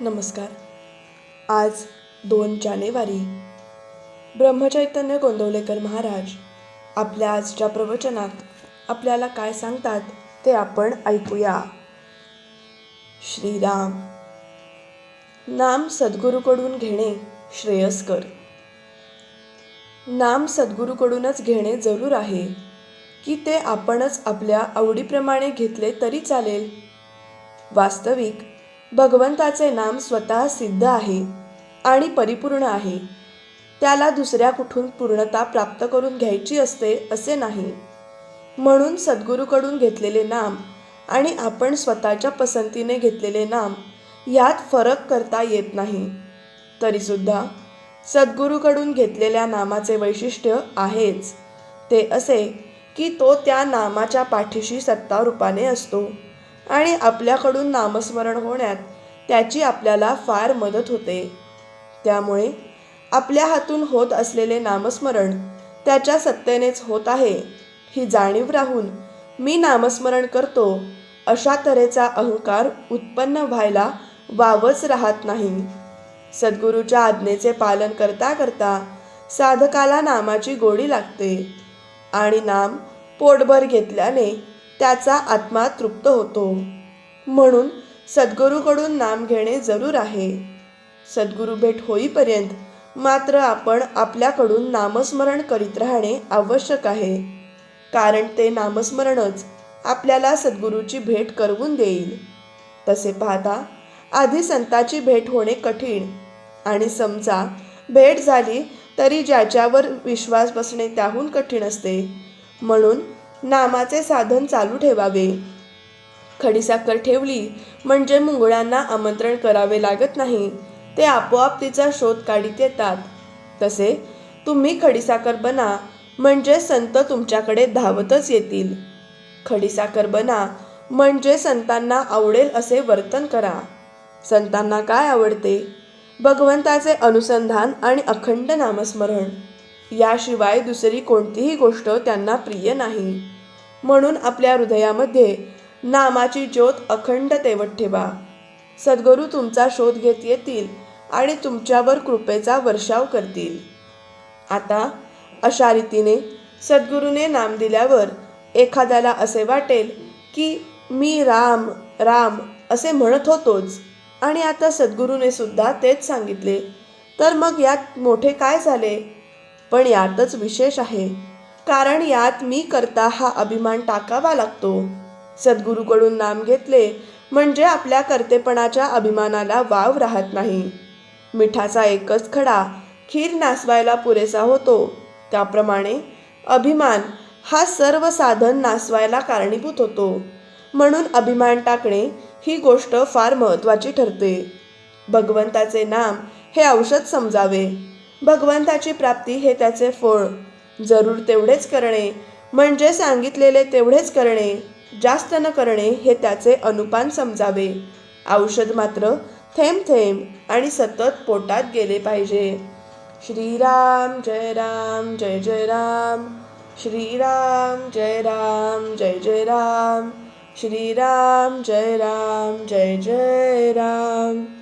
नमस्कार. आज दोन जानेवारी. ब्रह्मचैतन्य गोंदवलेकर महाराज आपल्या आजच्या प्रवचनात आपल्याला काय सांगतात ते आपण ऐकूया. श्रीराम. नाम सद्गुरूकडून घेणे श्रेयस्कर. नाम सद्गुरूकडूनच घेणे जरूर आहे की ते आपणच आपल्या आवडीप्रमाणे घेतले तरी चालेल. वास्तविक भगवंताचे नाम स्वतः सिद्ध आहे आणि परिपूर्ण आहे. त्याला दुसऱ्या कुठून पूर्णता प्राप्त करून घ्यायची असते असे नाही. म्हणून सद्गुरूकडून घेतलेले नाम आणि आपण स्वतःच्या पसंतीने घेतलेले नाम यात फरक करता येत नाही. तरीसुद्धा सद्गुरूकडून घेतलेल्या नामाचे वैशिष्ट्य आहेच. ते असे की तो त्या नामाच्या पाठीशी सत्ता रूपाने असतो. आणि आपल्याकडून नामस्मरण होण्यात त्याची आपल्याला फार मदत होते. त्यामुळे आपल्या हातून होत असलेले नामस्मरण त्याच्या सत्तेनेच होत आहे. ही जाणीव राहून मी नामस्मरण करतो अशा तऱ्हेचा अहंकार उत्पन्न व्हायला वावच राहत नाही. सद्गुरूच्या आज्ञेचे पालन करता करता साधकाला नामाची गोडी लागते आणि नाम पोटभर घेतल्याने त्याचा आत्मा तृप्त होतो. म्हणून सद्गुरूकडून नाम घेणे जरूर आहे. सद्गुरू भेट होईपर्यंत मात्र आपण आपल्याकडून नामस्मरण करीत राहणे आवश्यक आहे. कारण ते नामस्मरणच आपल्याला सद्गुरूची भेट करवून देईल. तसे पाहता आधी संताची भेट होणे कठीण आणि समजा भेट झाली तरी ज्याच्यावर विश्वास बसणे त्याहून कठीण असते. म्हणून नामाचे साधन चालू ठेवावे. खडीसाखर ठेवली म्हणजे मुंगळ्यांना आमंत्रण करावे लागत नाही. ते आपोआप तिचा शोध काढीत येतात. तसे तुम्ही खडीसाखर बना म्हणजे संत तुमच्याकडे धावतच येतील. खडीसाखर बना म्हणजे संतांना आवडेल असे वर्तन करा. संतांना काय आवडते? भगवंताचे अनुसंधान आणि अखंड नामस्मरण. याशिवाय दुसरी कोणतीही गोष्ट त्यांना प्रिय नाही. म्हणून आपल्या हृदयामध्ये नामाची ज्योत अखंड तेवत ठेवा. सद्गुरू तुमचा शोध घेत येतील आणि तुमच्यावर कृपेचा वर्षाव करतील. आता अशा रीतीने सद्गुरूने नाम दिल्यावर एखाद्याला असे वाटेल की मी राम राम असे म्हणत होतोच आणि आता सद्गुरूने सुद्धा तेच सांगितले. तर मग यात मोठे काय झाले? पण यातच विशेष आहे. कारण यात मी करता हा अभिमान टाकावा लागतो. सद्गुरूकडून नाम घेतले म्हणजे आपल्या कर्तेपणाच्या अभिमानाला वाव राहत नाही. मिठाचा एकच खडा खीर नासवायला पुरेसा होतो. त्याप्रमाणे अभिमान हा सर्व साधन नासवायला कारणीभूत होतो. म्हणून अभिमान टाकणे ही गोष्ट फार महत्त्वाची ठरते. भगवंताचे नाम हे औषध समजावे. भगवंताची प्राप्ती हे त्याचे फळ. जरूर तेवढेच करणे म्हणजे सांगितलेले तेवढेच करणे जास्त न करणे हे त्याचे अनुपान समजावे. औषध मात्र थेंब थेंब आणि सतत पोटात गेले पाहिजे. श्रीराम जय राम जय जय राम. श्रीराम जय राम जय जय राम. श्रीराम जय राम जय जय राम.